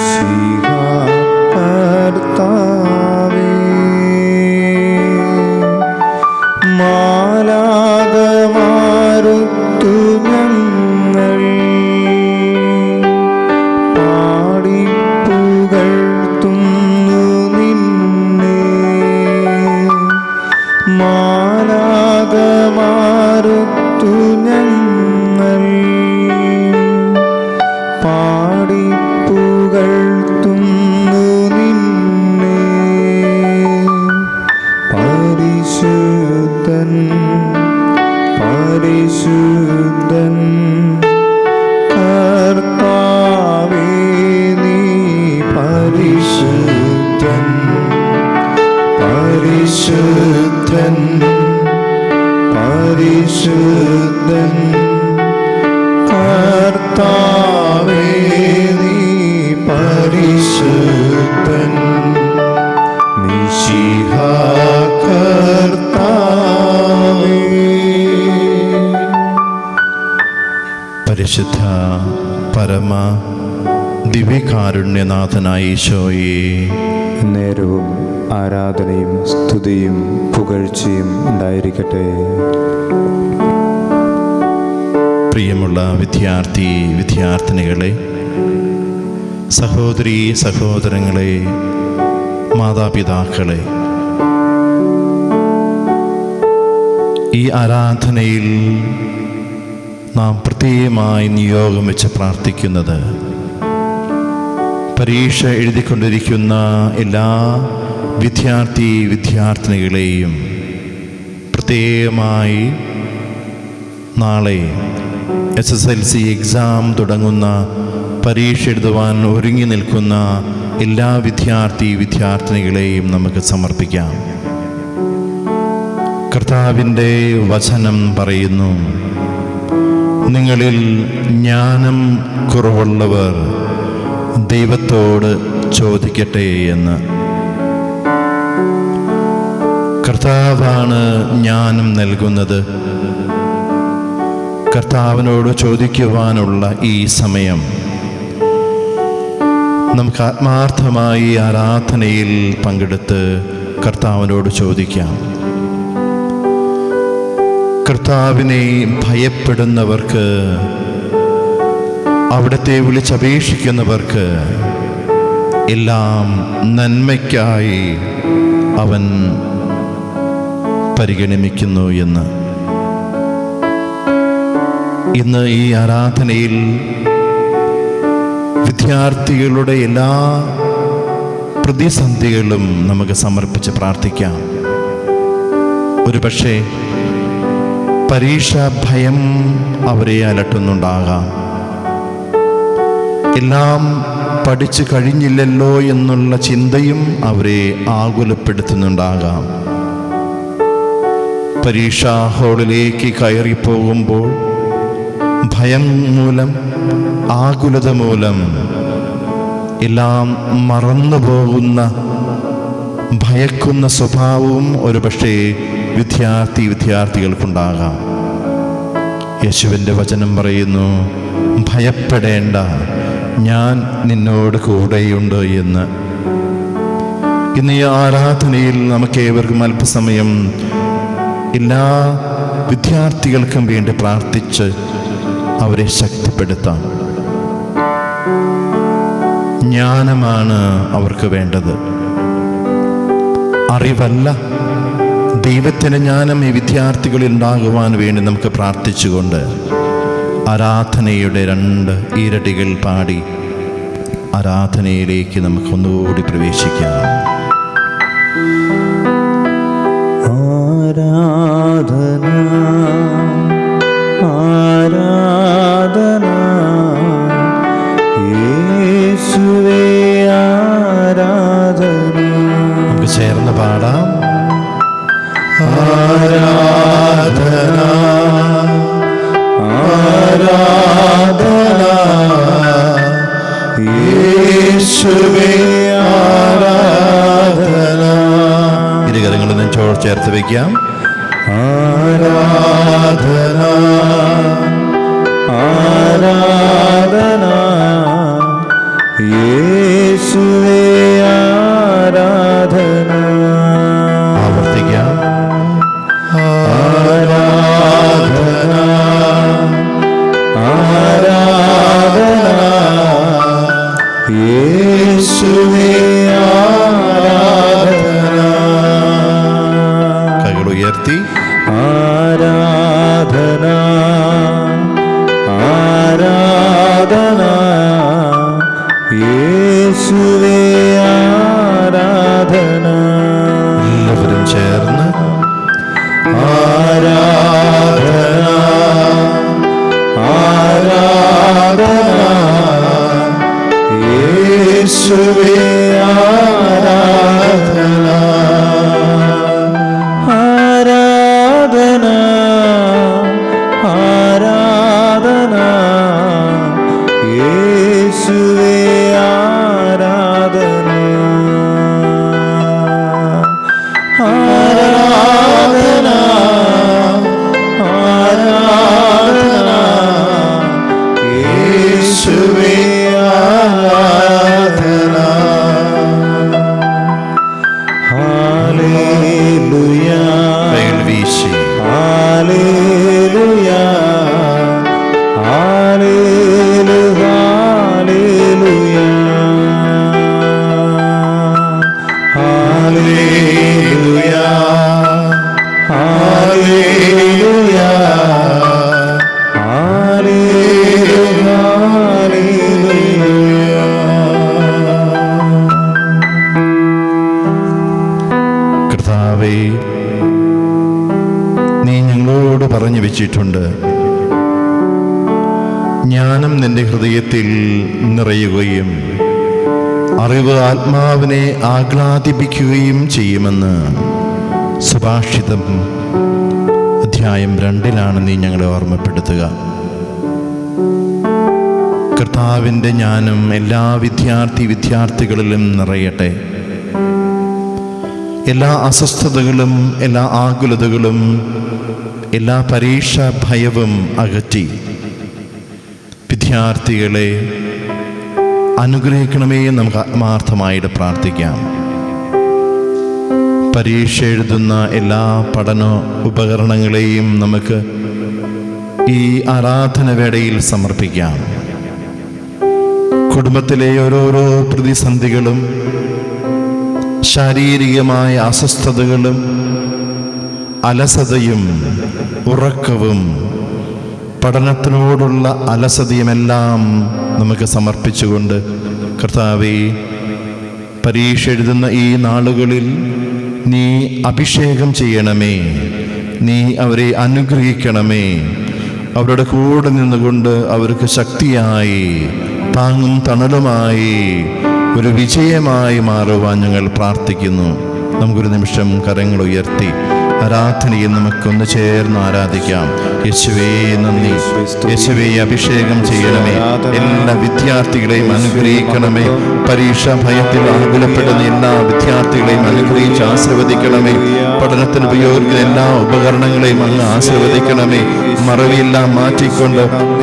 siga. പരിശുദ്ധൻ പരിശുദ്ധൻ കർത്താവേ നീ പരിശുദ്ധൻ പരിശുദ്ധൻ പരിശുദ്ധൻ. പരിശുദ്ധ പരമ ദിവ്യകാരുണ്യനാഥനായ ഈശോയെ. നേരവും ആരാധനയും സ്തുതിയും പുകഴ്ചയും ഉണ്ടായിരിക്കട്ടെ. പ്രിയമുള്ള വിദ്യാർത്ഥി വിദ്യാർത്ഥിനികളെ സഹോദരി സഹോദരങ്ങളെ മാതാപിതാക്കളെ ഈ ആരാധനയിൽ നാം പ്രത്യേകമായി നിയോഗം വെച്ച് പ്രാർത്ഥിക്കുന്നത്. പരീക്ഷ എഴുതിക്കൊണ്ടിരിക്കുന്ന എല്ലാ വിദ്യാർത്ഥി വിദ്യാർത്ഥിനികളെയും പ്രത്യേകമായി നാളെ S S L C exam തുടങ്ങുന്ന പരീക്ഷ എഴുതുവാൻ ഒരുങ്ങി നിൽക്കുന്ന എല്ലാ വിദ്യാർത്ഥി വിദ്യാർത്ഥിനികളെയും നമുക്ക് സമർപ്പിക്കാം. കർത്താവിന്റെ വചനം പറയുന്നു. നിങ്ങളിൽ ജ്ഞാനം കുറവുള്ളവർ ദൈവത്തോട് ചോദിക്കട്ടെ എന്ന്. കർത്താവാണ് ജ്ഞാനം നൽകുന്നത്. കർത്താവിനോട് ചോദിക്കുവാനുള്ള ഈ സമയം. നമുക്ക് ആത്മാർത്ഥമായി ആരാധനയിൽ പങ്കെടുത്ത് കർത്താവിനോട് ചോദിക്കാം. കർത്താവിനെ ഭയപ്പെടുന്നവർക്ക് അവിടത്തെ വിളിച്ചപേക്ഷിക്കുന്നവർക്ക് എല്ലാം നന്മയ്ക്കായി അവൻ പരിഗണിക്കുന്നു എന്ന്. ഇന്ന് ഈ ആരാധനയിൽ വിദ്യാർത്ഥികളുടെ എല്ലാ പ്രതിസന്ധികളും നമുക്ക് സമർപ്പിച്ച് പ്രാർത്ഥിക്കാം. ഒരുപക്ഷെ പരീക്ഷാ ഭയം അവരെ അലട്ടുന്നുണ്ടാകാം. എല്ലാം പഠിച്ചു കഴിഞ്ഞില്ലല്ലോ എന്നുള്ള ചിന്തയും അവരെ ആകുലപ്പെടുത്തുന്നുണ്ടാകാം. പരീക്ഷാ ഹാളിലേക്ക് കയറിപ്പോകുമ്പോൾ ഭയം മൂലം ആകുലത മൂലം എല്ലാം മറന്നു പോകുന്ന ഭയക്കുന്ന സ്വഭാവവും ഒരുപക്ഷെ വിദ്യാർത്ഥി വിദ്യാർത്ഥികൾക്കുണ്ടാകാം. യേശുവിന്റെ വചനം പറയുന്നു ഭയപ്പെടേണ്ട ഞാൻ നിന്നോട് കൂടെയുണ്ട് എന്ന്. ഇന്ന് ഈ ആരാധനയിൽ നമുക്ക് ഏവർക്കും അല്പസമയം എല്ലാ വിദ്യാർത്ഥികൾക്കും വേണ്ടി പ്രാർത്ഥിച്ച് അവരെ ശക്തിപ്പെടുത്താം. ജ്ഞാനമാണ് അവർക്ക് വേണ്ടത്. അറിവല്ല ദൈവത്തിന് ജ്ഞാനം ഈ വിദ്യാർത്ഥികളിൽ ഉണ്ടാകുവാൻ വേണ്ടി നമുക്ക് പ്രാർത്ഥിച്ചുകൊണ്ട് ആരാധനയുടെ രണ്ട് ഇരട്ടികൾ പാടി ആരാധനയിലേക്ക് നമുക്ക് ഒന്നുകൂടി പ്രവേശിക്കാം. ആരാധന ആരാധന യേശുവേ ആരാധന. നമുക്ക് ചേർന്ന് പാടാം. ആരാധന ആരാധന യേശുവേ ചേർത്ത് വയ്ക്കാം. ആരാധന ആരാധന നിറയുകയും അറിവ് ആത്മാവിനെ ആഹ്ലാദിപ്പിക്കുകയും ചെയ്യുമെന്ന് സുഭാഷിതം അധ്യായം രണ്ടിലാണ് നീ ഞങ്ങളെ ഓർമ്മപ്പെടുത്തുക. കർത്താവിന്റെ ജ്ഞാനം എല്ലാ വിദ്യാർത്ഥി വിദ്യാർത്ഥികളിലും നിറയട്ടെ. എല്ലാ അസ്വസ്ഥതകളും എല്ലാ ആകുലതകളും എല്ലാ പരീക്ഷ ഭയവും അകറ്റി. വിദ്യാർത്ഥികളെ അനുഗ്രഹിക്കണമേ എന്ന് നമുക്ക് ആത്മാർത്ഥമായിട്ട് പ്രാർത്ഥിക്കാം. പരീക്ഷ എഴുതുന്ന എല്ലാ പഠന ഉപകരണങ്ങളെയും നമുക്ക് ഈ ആരാധന വേളയിൽ സമർപ്പിക്കാം. കുടുംബത്തിലെ ഓരോരോ പ്രതിസന്ധികളും ശാരീരികമായ അസ്വസ്ഥതകളും അലസതയും ഉറക്കവും പഠനത്തിനോടുള്ള അലസതയുമെല്ലാം നമുക്ക് സമർപ്പിച്ചുകൊണ്ട് കർത്താവേ പരീക്ഷ എഴുതുന്ന ഈ നാളുകളിൽ നീ അഭിഷേകം ചെയ്യണമേ. നീ അവരെ അനുഗ്രഹിക്കണമേ. അവരുടെ കൂടെ നിന്നുകൊണ്ട് അവർക്ക് ശക്തിയായി താങ്ങും തണലുമായി ഒരു വിജയമായി മാറുവാൻ ഞങ്ങൾ പ്രാർത്ഥിക്കുന്നു. നമുക്കൊരു നിമിഷം കരങ്ങൾ ഉയർത്തി ആരാധനയിൽ നമുക്കൊന്ന് ചേർന്ന് ആരാധിക്കാം. യേശുവേ നന്ദി. യേശുവേ അഭിഷേകം ചെയ്യണമേ. എല്ലാ വിദ്യാർത്ഥികളെയും അനുഗ്രഹിക്കണമേ. പരീക്ഷാ ഭയത്തിൽ ആകുലപ്പെടുന്ന എല്ലാ വിദ്യാർത്ഥികളെയും അനുഗ്രഹിച്ച് ആശീർവദിക്കണമേ. പഠനത്തിന് ഉപയോഗിക്കുന്ന എല്ലാ ഉപകരണങ്ങളെയും അങ്ങ് ആശീർവദിക്കണമേ. മറവിയെല്ലാം മാറ്റിക്കൊണ്ട്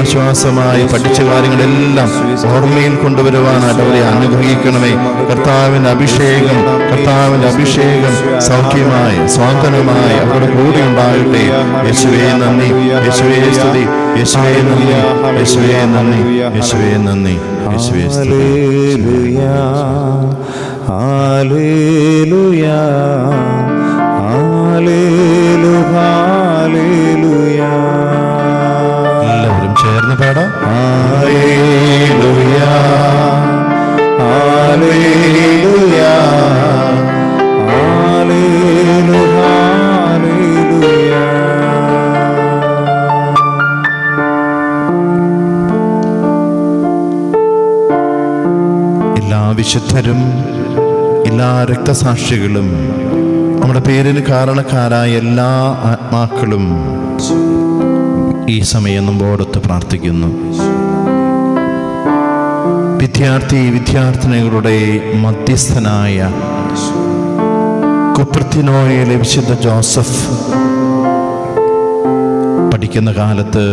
ആശ്വാസമായി പഠിച്ച കാര്യങ്ങളെല്ലാം ഓർമ്മയിൽ കൊണ്ടുവരുവാനായിട്ട് അവരെ അനുഗ്രഹിക്കണമേ. കർത്താവിന്റെ അഭിഷേകം കർത്താവിന്റെ അഭിഷേകം സൗഖ്യമായി സ്വാതന്ത്ര്യമായി അവരുടെ കൂടെ ഉണ്ടാകട്ടെ. യേശുവേ നന്ദി. യേശുവേ സ്തുതി. യേശുവേ നന്ദി. യേശുവേ നന്ദി. യേശുവേ നന്ദി. യേശുവേ ചേർന്ന് പാടാം. എല്ലാ വിശുദ്ധരും എല്ലാ രക്തസാക്ഷികളും നമ്മുടെ പേരിന് കാരണക്കാരായ എല്ലാ ആത്മാക്കളും ഈ സമയം നമ്മോടൊത്ത് പ്രാർത്ഥിക്കുന്നു. വിദ്യാർത്ഥി വിദ്യാർത്ഥിനികളുടെ മധ്യസ്ഥനായ കുപ്രത്തിനോയിലെ വിശുദ്ധ ജോസഫ് പഠിക്കുന്ന കാലത്ത്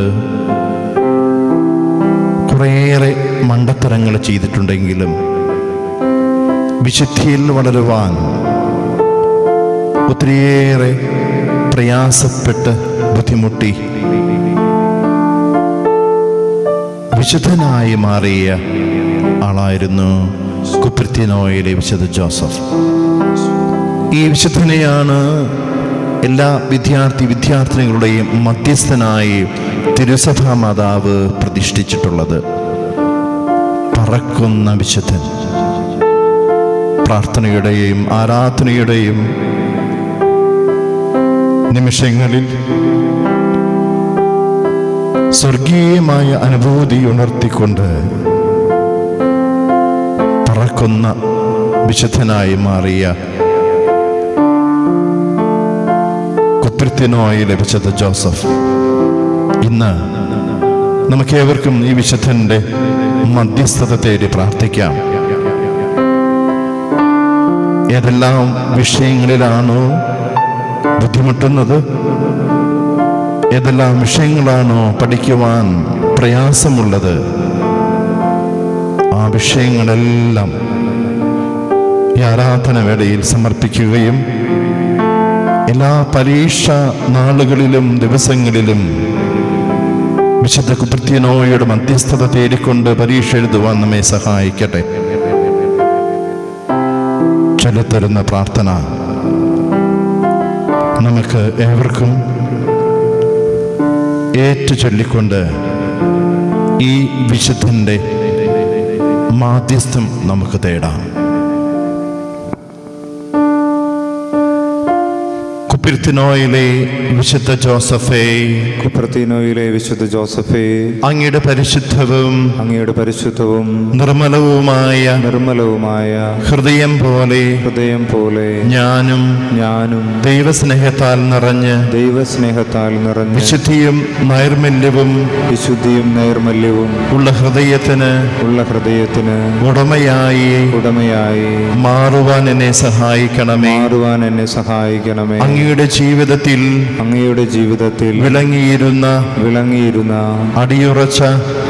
കുറേയേറെ മണ്ടത്തരങ്ങൾ ചെയ്തിട്ടുണ്ടെങ്കിലും വിശുദ്ധിയിൽ വളരുവാൻ ഒത്തിരിയേറെ പ്രയാസപ്പെട്ട് ബുദ്ധിമുട്ടി. വിശുദ്ധനായി മാറിയ ആളായിരുന്നു കുപ്രത്യനോയിലെ വിശുദ്ധ ജോസഫ്. ഈ വിശുദ്ധനെയാണ് എല്ലാ വിദ്യാർത്ഥി വിദ്യാർത്ഥിനികളുടെയും മധ്യസ്ഥനായി തിരുസഭാ മാതാവ് പ്രതിഷ്ഠിച്ചിട്ടുള്ളത്. പറക്കുന്ന വിശുദ്ധൻ. പ്രാർത്ഥനയുടെയും ആരാധനയുടെയും നിമിഷങ്ങളിൽ സ്വർഗീയമായ അനുഭൂതി ഉണർത്തിക്കൊണ്ട് പറക്കുന്ന കൊന്ന വിശുദ്ധനായി മാറിയ കുപ്രിത്യനോയിലെ ലഭിച്ചത് ജോസഫ്. ഇന്ന് നമുക്കേവർക്കും ഈ വിശുദ്ധന്റെ മധ്യസ്ഥത തേടി പ്രാർത്ഥിക്കാം. ഏതെല്ലാം വിഷയങ്ങളിലാണോ ബുദ്ധിമുട്ടുന്നത്? ഏതെല്ലാം വിഷയങ്ങളാണോ പഠിക്കുവാൻ പ്രയാസമുള്ളത്? ആ വിഷയങ്ങളെല്ലാം ഈ ആരാധന വേളയിൽ സമർപ്പിക്കുകയും എല്ലാ പരീക്ഷ നാളുകളിലും ദിവസങ്ങളിലും വിശുദ്ധ കുപ്രത്യനോയുടെ മധ്യസ്ഥത തേടിക്കൊണ്ട് പരീക്ഷ എഴുതുവാൻ നമ്മെ സഹായിക്കട്ടെ. ചൊല്ലിത്തരുന്ന പ്രാർത്ഥന നമുക്ക് ഏവർക്കും ഏറ്റു ചൊല്ലിക്കൊണ്ട് ഈ വിശുദ്ധന്റെ മാധ്യസ്ഥം നമുക്ക് തേടാം. കുപ്പിരുത്തിനോയിലെ വിശുദ്ധ ജോസഫേ കുപ്പിർത്തിനോയിലെ വിശുദ്ധ ജോസഫേ അങ്ങയുടെ പരിശുദ്ധവും അങ്ങയുടെ പരിശുദ്ധവും നിർമ്മലവുമായ നിർമ്മലവുമായ ഹൃദയം പോലെ ഹൃദയം പോലെ ഞാനും ഞാനും ദൈവസ്നേഹത്താൽ നിറഞ്ഞ് ദൈവസ്നേഹത്താൽ നിറഞ്ഞ് വിശുദ്ധിയും നൈർമല്യവും വിശുദ്ധിയും നൈർമല്യവും ഉള്ള ഹൃദയത്തിന് ഉള്ള ഹൃദയത്തിന് ഉടമയായി ഉടമയായി മാറുവാൻ എന്നെ സഹായിക്കണമേ. മാറുവാൻ എന്നെ സഹായിക്കണമേ. അങ്ങയുടെ ജീവിതത്തിൽ അങ്ങയുടെ ജീവിതത്തിൽ വിളങ്ങിയിരുന്ന വിളങ്ങിയിരുന്ന അടിയുറച്ച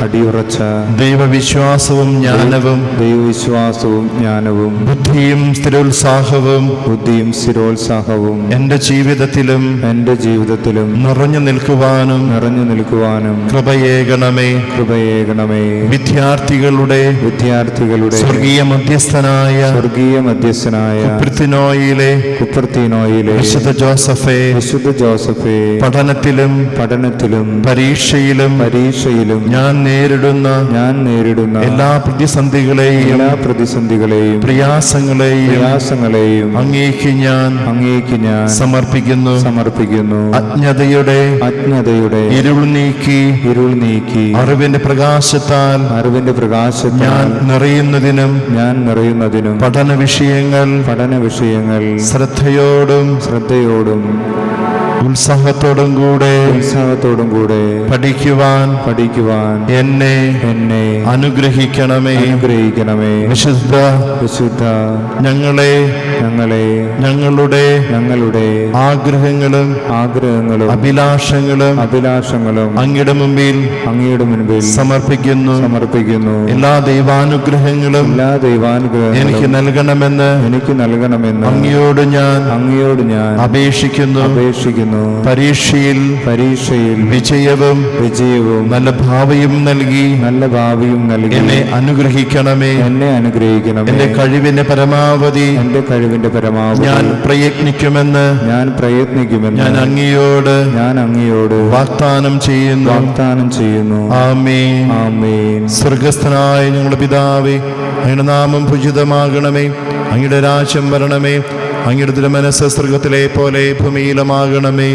അടിയുറച്ച ദൈവവിശ്വാസവും ജ്ഞാനവും ദൈവവിശ്വാസവും ജ്ഞാനവും ബുദ്ധിയും സ്ഥിരോത്സാഹവും ബുദ്ധിയും സ്ഥിരോത്സാഹവും എന്റെ ജീവിതത്തിലും എന്റെ ജീവിതത്തിലും നിറഞ്ഞു നിൽക്കുവാനും നിറഞ്ഞു നിൽക്കുവാനും കൃപയേകണമേ കൃപയേകണമേ വിദ്യാർത്ഥികളുടെ വിദ്യാർത്ഥികളുടെ സ്വർഗീയ മധ്യസ്ഥനായ സ്വർഗീയ മധ്യസ്ഥനായ കുപ്രത്തിനോയിലെ കുപ്രത്തിനോയിലെ വിശുദ്ധ ജോസഫെ വിശുദ്ധ ജോസഫേ പഠനത്തിലും പഠനത്തിലും പരീക്ഷയിലും പരീക്ഷയിലും ഞാൻ നേരിടുന്ന ഞാൻ നേരിടുന്ന എല്ലാ പ്രതിസന്ധികളെയും എല്ലാ പ്രതിസന്ധികളെയും പ്രയാസങ്ങളെയും പ്രയാസങ്ങളെയും അങ്ങേക്ക് ഞാൻ അങ്ങേക്ക് ഞാൻ സമർപ്പിക്കുന്നു. സമർപ്പിക്കുന്നു. അജ്ഞതയുടെ അജ്ഞതയുടെ ഇരുൾ നീക്കി ഇരുൾ നീക്കി അറിവിന്റെ പ്രകാശത്താൽ അറിവിന്റെ ഞാൻ പ്രകാശത്താൽ നിറയുന്നതിനും ഞാൻ നിറയുന്നതിനും പഠന വിഷയങ്ങൾ പഠന വിഷയങ്ങൾ ശ്രദ്ധയോടും ശ്രദ്ധയോടും കൂടും ഉത്സാഹത്തോടും കൂടെ ഉത്സാഹത്തോടും കൂടെ പഠിക്കുവാൻ പഠിക്കുവാൻ എന്നെ എന്നെ അനുഗ്രഹിക്കണമേ. അനുഗ്രഹിക്കണമേ. വിശുദ്ധ വിശുദ്ധ ഞങ്ങളെ ഞങ്ങളെ ഞങ്ങളുടെ ഞങ്ങളുടെ ആഗ്രഹങ്ങളും ആഗ്രഹങ്ങളും അഭിലാഷങ്ങളും അഭിലാഷങ്ങളും അങ്ങയുടെ മുമ്പിൽ അങ്ങയുടെ മുൻപിൽ സമർപ്പിക്കുന്നു. സമർപ്പിക്കുന്നു. എല്ലാ ദൈവാനുഗ്രഹങ്ങളും എല്ലാ എനിക്ക് ദൈവാനുഗ്രഹങ്ങളും നൽകണമെന്ന് എനിക്ക് നൽകണമെന്ന് അങ്ങയോട് ഞാൻ അങ്ങയോട് ഞാൻ അപേക്ഷിക്കുന്നു. അപേക്ഷിക്കുന്നു. പരീക്ഷയിൽ പരീക്ഷയിൽ വിജയവും വിജയവും നല്ല ഭാവിയും നൽകി നല്ല ഭാവിയും നൽകി എന്നെ അനുഗ്രഹിക്കണമേ. എന്നെ അനുഗ്രഹിക്കണം എന്റെ കഴിവിന്റെ പരമാവധി എന്റെ കഴിവിന്റെ പരമാവധി ഞാൻ പ്രയത്നിക്കുമെന്ന് ഞാൻ പ്രയത്നിക്കുമെന്ന് ഞാൻ അങ്ങയോട് ഞാൻ അങ്ങയോട് വാഗ്ദാനം ചെയ്യുന്നു. വാഗ്ദാനം ചെയ്യുന്നു. ആമേൻ. ആമേൻ. സ്വർഗസ്ഥനായ ഞങ്ങളുടെ പിതാവേ അങ്ങയുടെ നാമം ഭുജിതമാകണമേ അങ്ങയുടെ രാജ്യം വരണമേ. അങ്ങയുടെ മനസ്സ് സ്വർഗത്തിലെ പോലെ ഭൂമിയിലുമാകണമേ.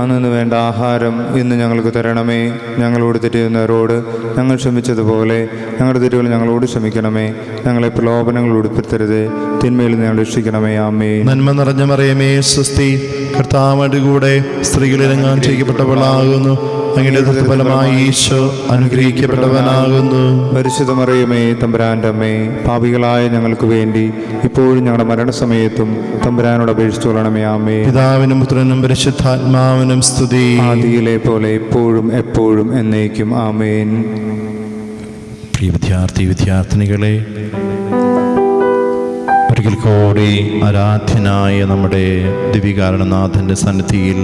അന്നു വേണ്ട ആഹാരം ഇന്ന് ഞങ്ങൾക്ക് തരണമേ. ഞങ്ങളോട് തെറ്റിയുന്നവരോട് ഞങ്ങൾ ക്ഷമിച്ചതുപോലെ ഞങ്ങളുടെ തെറ്റുകൾ ഞങ്ങളോട് ക്ഷമിക്കണമേ. ഞങ്ങളെ പ്രലോഭനങ്ങൾ ഉടുപ്പിത്തരുത് തിന്മയിൽ നിന്ന് ഞങ്ങൾ രക്ഷിക്കണമേ ആമേ. നന്മ നിറഞ്ഞ മറിയമേ സ്വസ്തി കർത്താവയുടെ കൂടെ സ്ത്രീകളിലെങ്ങാൻ ചെയ്യപ്പെട്ടവളാകുന്നു അങ്ങയുടെ ഫലമായി ഈശോ അനുഗ്രഹിക്കപ്പെട്ടവനാകുന്നു. പരിശുദ്ധമറിയമേ തമ്പുരാന്റെ അമ്മേ പാപികളായ ഞങ്ങൾക്ക് വേണ്ടി ഇപ്പോഴും ഞങ്ങളുടെ മരണസമയത്തും തമ്പുരാനോട് അപേക്ഷിച്ചു കൊള്ളണമേ ആമേ പിതാവിനും പുത്രനും പരിശുദ്ധാത്മാവിനും സ്തുതി. ആദിയിലെ പോലെ എപ്പോഴും എപ്പോഴും എന്നേക്കും ആമേൻ. പ്രിയ വിദ്യാർത്ഥി വിദ്യാർത്ഥിനികളെ ഒരിക്കൽ കൂടി ആരാധ്യനായ നമ്മുടെ ദിവികാരണനാഥന്റെ സന്നിധിയിൽ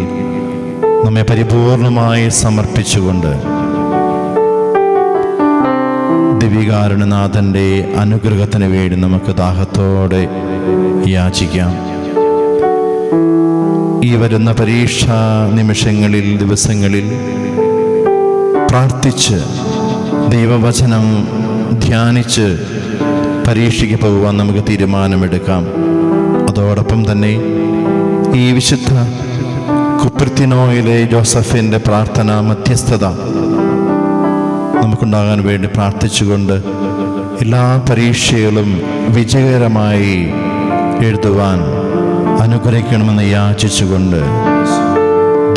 നമ്മെ പരിപൂർണമായി സമർപ്പിച്ചുകൊണ്ട് ദിവികാരുണനാഥന്റെ അനുഗ്രഹത്തിന് വേണ്ടി നമുക്ക് ദാഹത്തോടെ യാചിക്കാം. ഈ വരുന്ന പരീക്ഷാ നിമിഷങ്ങളിൽ ദിവസങ്ങളിൽ പ്രാർത്ഥിച്ച് ദൈവവചനം ധ്യാനിച്ച് പരീക്ഷയ്ക്ക് പോകുവാൻ നമുക്ക് തീരുമാനമെടുക്കാം. അതോടൊപ്പം തന്നെ ഈ വിശുദ്ധ കുപ്രത്തിനോയിലെ ജോസഫിന്റെ പ്രാർത്ഥന മധ്യസ്ഥത നമുക്കുണ്ടാകാൻ വേണ്ടി പ്രാർത്ഥിച്ചുകൊണ്ട് എല്ലാ പരീക്ഷകളും വിജയകരമായി എഴുതുവാൻ അനുഗ്രഹിക്കണമെന്ന് യാചിച്ചുകൊണ്ട്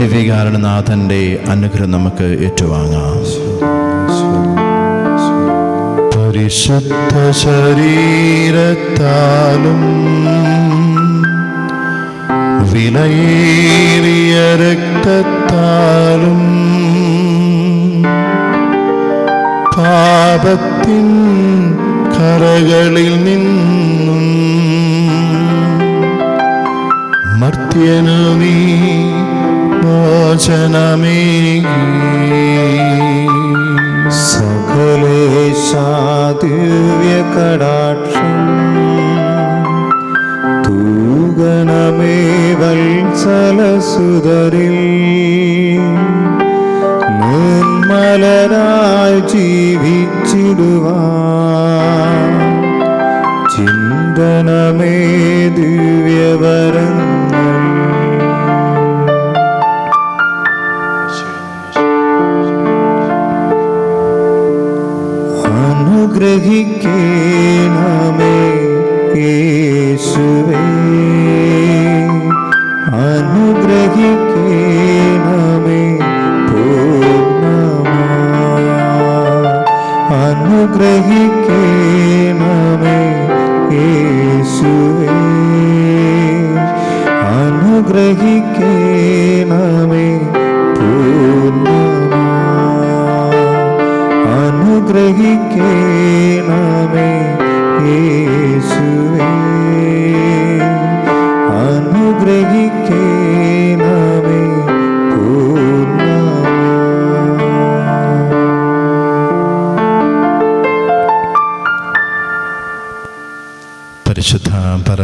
ദിവ്യകാരണനാഥന്റെ അനുഗ്രഹം നമുക്ക് ഏറ്റുവാങ്ങാം. പരിശുദ്ധ ശരീരത്താലും വിലയേറിയ രക്തത്താലും പാപത്തിൻ കറകളിൽ നിന്നും മർത്യനു നീ മോചനമേകി.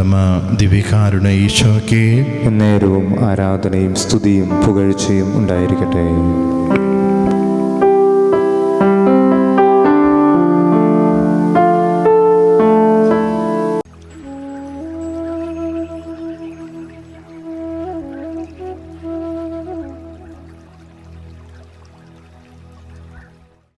പരമ ദിവികാരുണ ഈശോയ്ക്ക് എന്നേരവും ആരാധനയും സ്തുതിയും പുകഴ്ചയും ഉണ്ടായിരിക്കട്ടെ.